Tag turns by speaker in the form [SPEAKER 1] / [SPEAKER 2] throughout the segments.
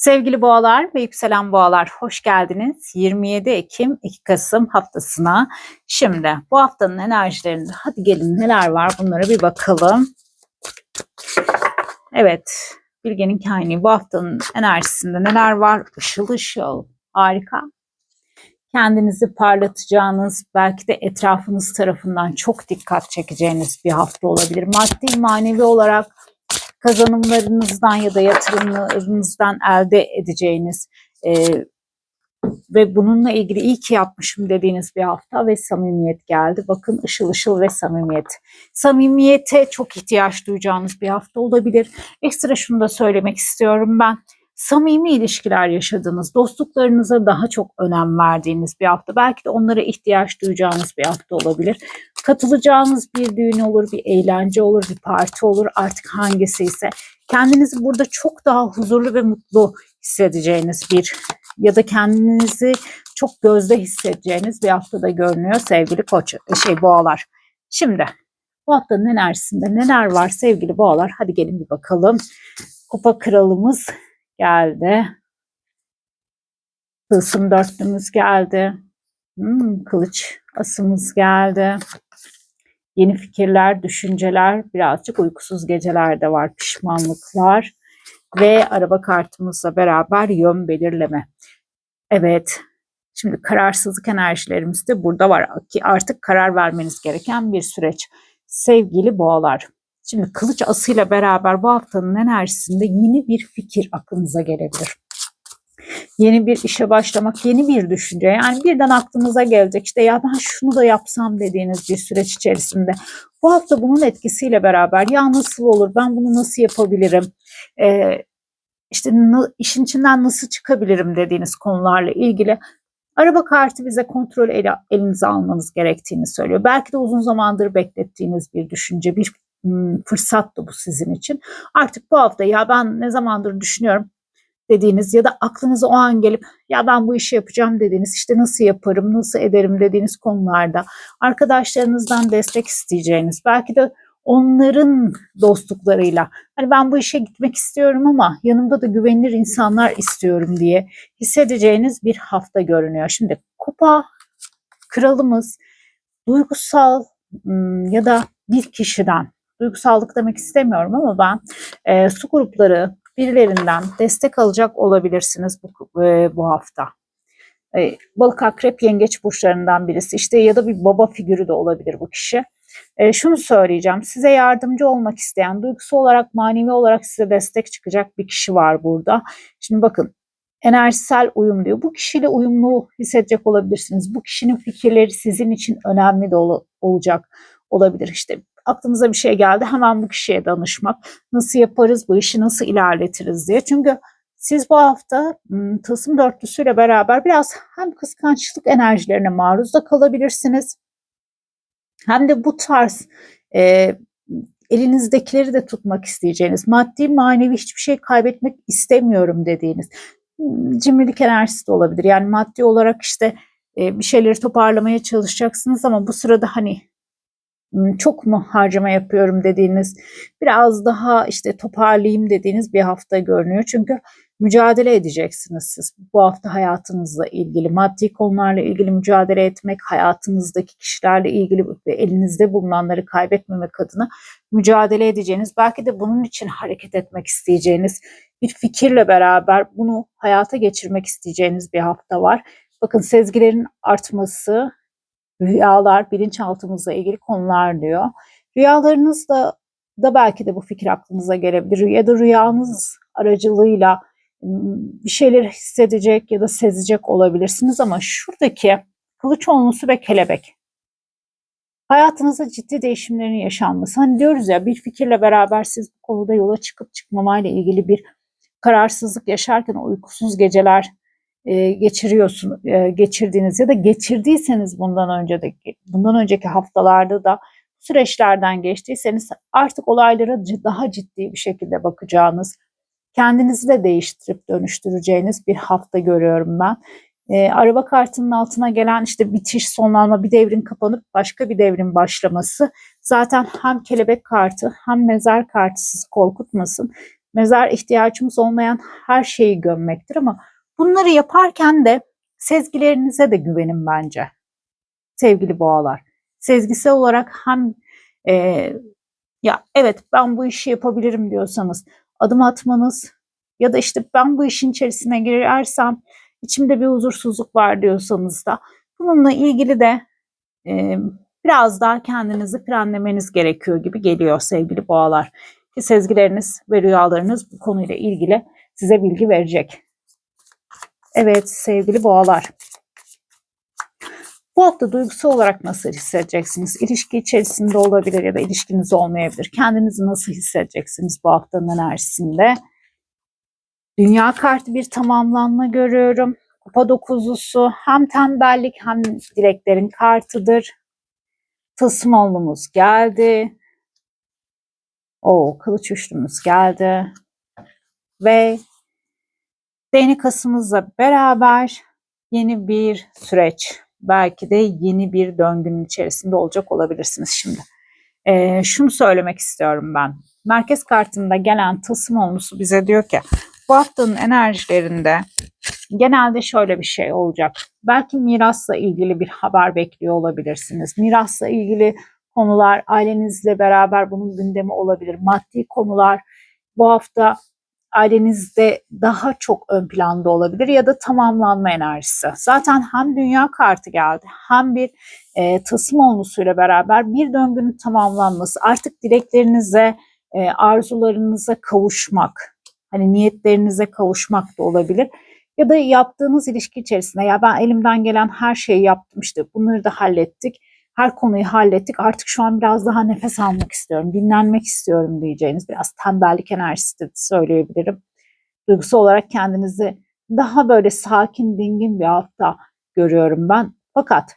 [SPEAKER 1] Sevgili boğalar ve yükselen boğalar hoş geldiniz. 27 Ekim 2 Kasım haftasına. Şimdi bu haftanın enerjilerinde hadi gelin neler var bunlara bir bakalım. Evet Bilge'nin kaini bu haftanın enerjisinde neler var? Işıl ışıl harika. Kendinizi parlatacağınız belki de etrafınız tarafından çok dikkat çekeceğiniz bir hafta olabilir. Maddi manevi olarak kazanımlarınızdan ya da yatırımlarınızdan elde edeceğiniz e, ve bununla ilgili iyi ki yapmışım dediğiniz bir hafta ve samimiyet geldi. Bakın ışıl ışıl ve samimiyet. Samimiyete çok ihtiyaç duyacağınız bir hafta olabilir. Ekstra şunu da söylemek istiyorum ben. Samimi ilişkiler yaşadığınız, dostluklarınıza daha çok önem verdiğiniz bir hafta. Belki de onlara ihtiyaç duyacağınız bir hafta olabilir. Katılacağınız bir düğün olur, bir eğlence olur, bir parti olur artık hangisi ise. Kendinizi burada çok daha huzurlu ve mutlu hissedeceğiniz bir ya da kendinizi çok gözde hissedeceğiniz bir haftada görünüyor sevgili koç, şey boğalar. Şimdi bu haftanın enerjisinde neler var sevgili boğalar? Hadi gelin bir bakalım. Kupa kralımız geldi. Tılsım dörtlümüz geldi. Hmm, kılıç asımız geldi. Yeni fikirler, düşünceler, birazcık uykusuz geceler de var, pişmanlıklar ve araba kartımızla beraber yön belirleme. Evet, şimdi kararsızlık enerjilerimiz de burada var ki artık karar vermeniz gereken bir süreç. Sevgili boğalar, şimdi kılıç asıyla beraber bu haftanın enerjisinde yeni bir fikir aklınıza gelebilir yeni bir işe başlamak, yeni bir düşünce. Yani birden aklınıza gelecek işte ya ben şunu da yapsam dediğiniz bir süreç içerisinde. Bu hafta bunun etkisiyle beraber ya nasıl olur, ben bunu nasıl yapabilirim, ee, işte işin içinden nasıl çıkabilirim dediğiniz konularla ilgili araba kartı bize kontrol ele, elinize almanız gerektiğini söylüyor. Belki de uzun zamandır beklettiğiniz bir düşünce, bir fırsat da bu sizin için. Artık bu hafta ya ben ne zamandır düşünüyorum dediğiniz ya da aklınıza o an gelip ya ben bu işi yapacağım dediğiniz işte nasıl yaparım, nasıl ederim dediğiniz konularda arkadaşlarınızdan destek isteyeceğiniz belki de onların dostluklarıyla hani ben bu işe gitmek istiyorum ama yanımda da güvenilir insanlar istiyorum diye hissedeceğiniz bir hafta görünüyor. Şimdi kupa kralımız duygusal ya da bir kişiden duygusallık demek istemiyorum ama ben e, su grupları birilerinden destek alacak olabilirsiniz bu, e, bu hafta. E, balık, akrep, yengeç burçlarından birisi işte ya da bir baba figürü de olabilir bu kişi. E, şunu söyleyeceğim size yardımcı olmak isteyen duygusal olarak manevi olarak size destek çıkacak bir kişi var burada. Şimdi bakın enerjisel uyum diyor. Bu kişiyle uyumlu hissedecek olabilirsiniz. Bu kişinin fikirleri sizin için önemli de ol, olacak olabilir. İşte aklınıza bir şey geldi hemen bu kişiye danışmak. Nasıl yaparız bu işi nasıl ilerletiriz diye. Çünkü siz bu hafta tılsım dörtlüsüyle beraber biraz hem kıskançlık enerjilerine maruz da kalabilirsiniz. Hem de bu tarz e, elinizdekileri de tutmak isteyeceğiniz, maddi manevi hiçbir şey kaybetmek istemiyorum dediğiniz cimrilik enerjisi de olabilir. Yani maddi olarak işte e, bir şeyleri toparlamaya çalışacaksınız ama bu sırada hani çok mu harcama yapıyorum dediğiniz, biraz daha işte toparlayayım dediğiniz bir hafta görünüyor. Çünkü mücadele edeceksiniz siz. Bu hafta hayatınızla ilgili, maddi konularla ilgili mücadele etmek, hayatınızdaki kişilerle ilgili ve elinizde bulunanları kaybetmemek adına mücadele edeceğiniz, belki de bunun için hareket etmek isteyeceğiniz bir fikirle beraber bunu hayata geçirmek isteyeceğiniz bir hafta var. Bakın sezgilerin artması, rüyalar, bilinçaltımızla ilgili konular diyor. Rüyalarınızda da belki de bu fikir aklınıza gelebilir ya da rüyanız aracılığıyla bir şeyler hissedecek ya da sezecek olabilirsiniz ama şuradaki kılıç onlusu ve kelebek hayatınızda ciddi değişimlerin yaşanması. Hani diyoruz ya bir fikirle beraber siz bu konuda yola çıkıp çıkmamayla ilgili bir kararsızlık yaşarken uykusuz geceler e, geçiriyorsun e, geçirdiğiniz ya da geçirdiyseniz bundan önce de bundan önceki haftalarda da süreçlerden geçtiyseniz artık olaylara daha ciddi bir şekilde bakacağınız, kendinizi de değiştirip dönüştüreceğiniz bir hafta görüyorum ben. E, araba kartının altına gelen işte bitiş, sonlanma, bir devrin kapanıp başka bir devrin başlaması zaten hem kelebek kartı hem mezar kartı sizi korkutmasın. Mezar ihtiyacımız olmayan her şeyi gömmektir ama bunları yaparken de sezgilerinize de güvenin bence. Sevgili boğalar. Sezgisel olarak hem e, ya evet ben bu işi yapabilirim diyorsanız adım atmanız ya da işte ben bu işin içerisine girersem içimde bir huzursuzluk var diyorsanız da bununla ilgili de e, biraz daha kendinizi frenlemeniz gerekiyor gibi geliyor sevgili boğalar. Ki sezgileriniz ve rüyalarınız bu konuyla ilgili size bilgi verecek. Evet sevgili boğalar. Bu hafta duygusal olarak nasıl hissedeceksiniz? İlişki içerisinde olabilir ya da ilişkiniz olmayabilir. Kendinizi nasıl hissedeceksiniz bu haftanın enerjisinde? Dünya kartı bir tamamlanma görüyorum. Kupa dokuzlusu hem tembellik hem dileklerin kartıdır. Tılsım geldi. O kılıç üçlümüz geldi. Ve değnek asımızla beraber yeni bir süreç. Belki de yeni bir döngünün içerisinde olacak olabilirsiniz şimdi. Ee, şunu söylemek istiyorum ben. Merkez kartında gelen tılsım olmusu bize diyor ki bu haftanın enerjilerinde genelde şöyle bir şey olacak. Belki mirasla ilgili bir haber bekliyor olabilirsiniz. Mirasla ilgili konular ailenizle beraber bunun gündemi olabilir. Maddi konular bu hafta ailenizde daha çok ön planda olabilir ya da tamamlanma enerjisi. Zaten hem dünya kartı geldi hem bir e, tılsım olmasıyla beraber bir döngünün tamamlanması artık dileklerinize, e, arzularınıza kavuşmak, hani niyetlerinize kavuşmak da olabilir. Ya da yaptığınız ilişki içerisinde ya ben elimden gelen her şeyi yaptım işte bunları da hallettik her konuyu hallettik. Artık şu an biraz daha nefes almak istiyorum, dinlenmek istiyorum diyeceğiniz biraz tembellik enerjisi de söyleyebilirim. Duygusal olarak kendinizi daha böyle sakin, dingin bir hafta görüyorum ben. Fakat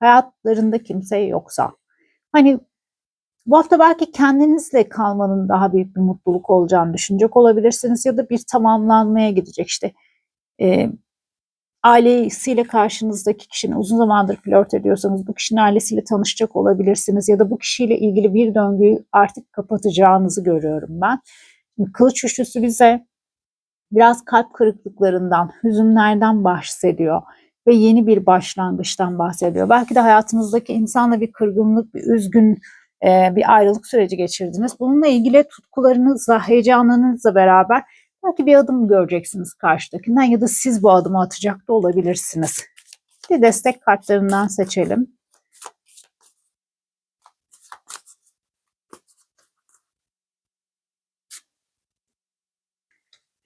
[SPEAKER 1] hayatlarında kimse yoksa hani bu hafta belki kendinizle kalmanın daha büyük bir mutluluk olacağını düşünecek olabilirsiniz ya da bir tamamlanmaya gidecek işte. E, ailesiyle karşınızdaki kişinin uzun zamandır flört ediyorsanız bu kişinin ailesiyle tanışacak olabilirsiniz ya da bu kişiyle ilgili bir döngüyü artık kapatacağınızı görüyorum ben. Şimdi kılıç üçlüsü bize biraz kalp kırıklıklarından, hüzünlerden bahsediyor ve yeni bir başlangıçtan bahsediyor. Belki de hayatınızdaki insanla bir kırgınlık, bir üzgün bir ayrılık süreci geçirdiniz. Bununla ilgili tutkularınızla, heyecanlarınızla beraber Belki bir adım göreceksiniz karşıdakinden ya da siz bu adımı atacak da olabilirsiniz. Bir destek kartlarından seçelim.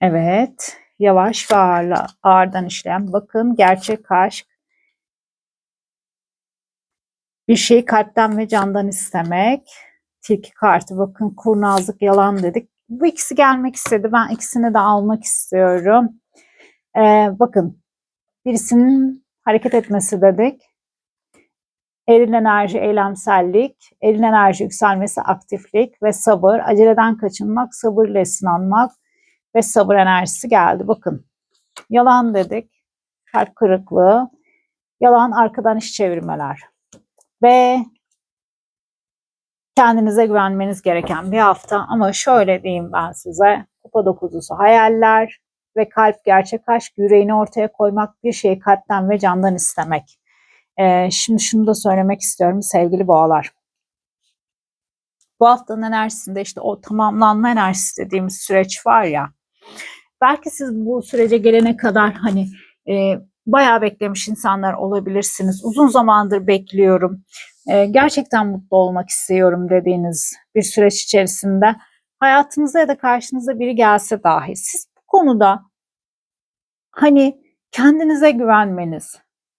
[SPEAKER 1] Evet, yavaş ve ağırla, ağırdan işleyen. Bakın gerçek aşk. Bir şeyi kalpten ve candan istemek. Tilki kartı bakın kurnazlık yalan dedik bu ikisi gelmek istedi. Ben ikisini de almak istiyorum. Ee, bakın birisinin hareket etmesi dedik. Eril enerji, eylemsellik, eril enerji yükselmesi, aktiflik ve sabır. Aceleden kaçınmak, sabırla sınanmak ve sabır enerjisi geldi. Bakın yalan dedik, kalp kırıklığı, yalan arkadan iş çevirmeler ve kendinize güvenmeniz gereken bir hafta ama şöyle diyeyim ben size. Kupa dokuzusu hayaller ve kalp gerçek aşk yüreğini ortaya koymak bir şeyi kalpten ve candan istemek. Ee, şimdi şunu da söylemek istiyorum sevgili boğalar. Bu haftanın enerjisinde işte o tamamlanma enerjisi dediğimiz süreç var ya. Belki siz bu sürece gelene kadar hani e, bayağı beklemiş insanlar olabilirsiniz. Uzun zamandır bekliyorum e, gerçekten mutlu olmak istiyorum dediğiniz bir süreç içerisinde hayatınıza ya da karşınıza biri gelse dahi siz bu konuda hani kendinize güvenmeniz,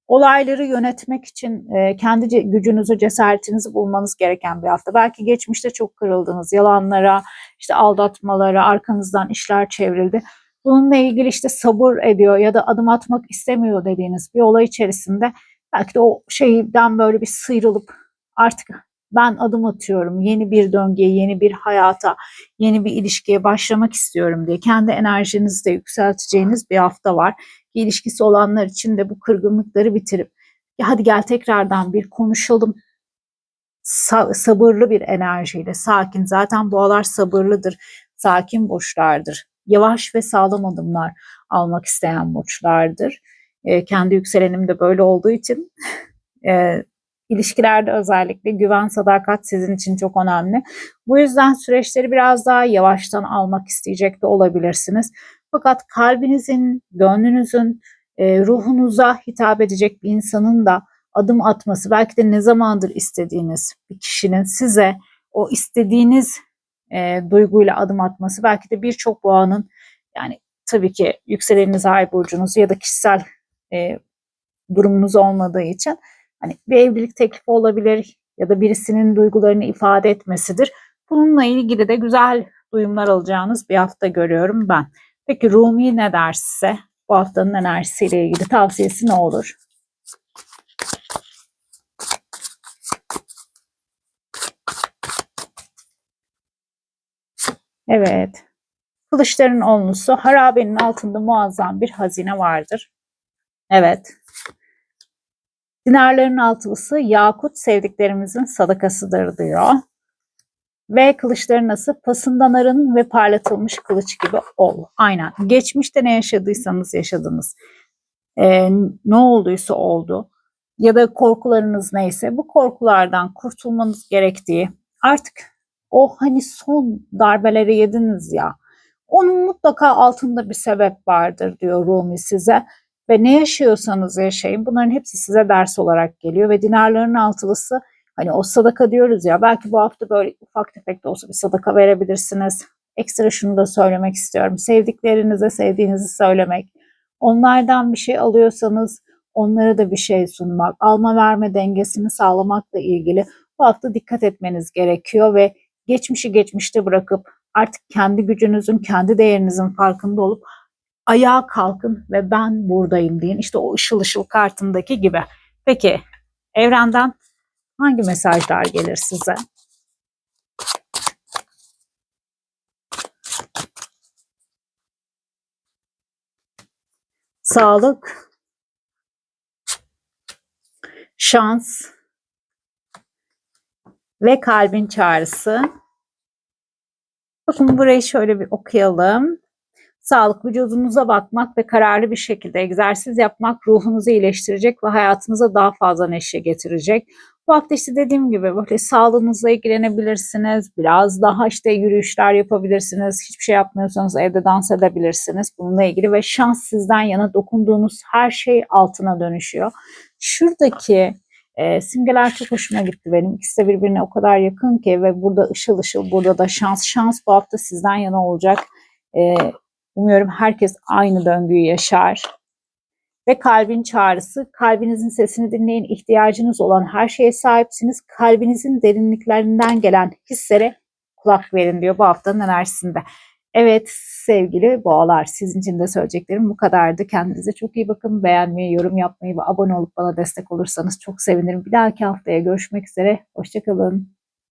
[SPEAKER 1] olayları yönetmek için e, kendi gücünüzü, cesaretinizi bulmanız gereken bir hafta. Belki geçmişte çok kırıldınız, yalanlara, işte aldatmalara, arkanızdan işler çevrildi. Bununla ilgili işte sabır ediyor ya da adım atmak istemiyor dediğiniz bir olay içerisinde belki de o şeyden böyle bir sıyrılıp artık ben adım atıyorum yeni bir döngüye, yeni bir hayata, yeni bir ilişkiye başlamak istiyorum diye kendi enerjinizi de yükselteceğiniz bir hafta var. İlişkisi olanlar için de bu kırgınlıkları bitirip ya hadi gel tekrardan bir konuşalım. Sa- sabırlı bir enerjiyle, sakin. Zaten boğalar sabırlıdır. sakin burçlardır. Yavaş ve sağlam adımlar almak isteyen burçlardır. E, kendi yükselenim de böyle olduğu için e, ilişkilerde özellikle güven, sadakat sizin için çok önemli. Bu yüzden süreçleri biraz daha yavaştan almak isteyecek de olabilirsiniz. Fakat kalbinizin, gönlünüzün, e, ruhunuza hitap edecek bir insanın da adım atması, belki de ne zamandır istediğiniz bir kişinin size o istediğiniz e, duyguyla adım atması, belki de birçok boğanın yani tabii ki yükseleniniz ay burcunuz ya da kişisel e, durumunuz olmadığı için hani bir evlilik teklifi olabilir ya da birisinin duygularını ifade etmesidir. Bununla ilgili de güzel duyumlar alacağınız bir hafta görüyorum ben. Peki Rumi ne der size? Bu haftanın enerjisiyle ilgili tavsiyesi ne olur? Evet. Kılıçların onlusu harabenin altında muazzam bir hazine vardır. Evet. Dinarların altılısı yakut sevdiklerimizin sadakasıdır diyor. Ve kılıçların nasıl? Pasından arın ve parlatılmış kılıç gibi ol. Aynen. Geçmişte ne yaşadıysanız yaşadınız. Ee, ne olduysa oldu. Ya da korkularınız neyse bu korkulardan kurtulmanız gerektiği artık o hani son darbeleri yediniz ya onun mutlaka altında bir sebep vardır diyor Rumi size. Ve ne yaşıyorsanız yaşayın bunların hepsi size ders olarak geliyor ve dinarların altılısı hani o sadaka diyoruz ya belki bu hafta böyle ufak tefek de olsa bir sadaka verebilirsiniz. Ekstra şunu da söylemek istiyorum. Sevdiklerinize sevdiğinizi söylemek. Onlardan bir şey alıyorsanız onlara da bir şey sunmak, alma verme dengesini sağlamakla ilgili bu hafta dikkat etmeniz gerekiyor ve geçmişi geçmişte bırakıp artık kendi gücünüzün, kendi değerinizin farkında olup ayağa kalkın ve ben buradayım deyin. İşte o ışıl ışıl kartındaki gibi. Peki evrenden hangi mesajlar gelir size? Sağlık, şans ve kalbin çağrısı. Bakın burayı şöyle bir okuyalım. Sağlık vücudunuza bakmak ve kararlı bir şekilde egzersiz yapmak ruhunuzu iyileştirecek ve hayatınıza daha fazla neşe getirecek. Bu hafta işte dediğim gibi böyle sağlığınızla ilgilenebilirsiniz. Biraz daha işte yürüyüşler yapabilirsiniz. Hiçbir şey yapmıyorsanız evde dans edebilirsiniz. Bununla ilgili ve şans sizden yana dokunduğunuz her şey altına dönüşüyor. Şuradaki e, simgeler çok hoşuma gitti benim. İkisi de birbirine o kadar yakın ki ve burada ışıl ışıl burada da şans. Şans bu hafta sizden yana olacak. E, umuyorum herkes aynı döngüyü yaşar. Ve kalbin çağrısı, kalbinizin sesini dinleyin. İhtiyacınız olan her şeye sahipsiniz. Kalbinizin derinliklerinden gelen hislere kulak verin diyor bu haftanın enerjisinde. Evet sevgili boğalar sizin için de söyleyeceklerim bu kadardı. Kendinize çok iyi bakın. Beğenmeyi, yorum yapmayı ve abone olup bana destek olursanız çok sevinirim. Bir dahaki haftaya görüşmek üzere. Hoşçakalın.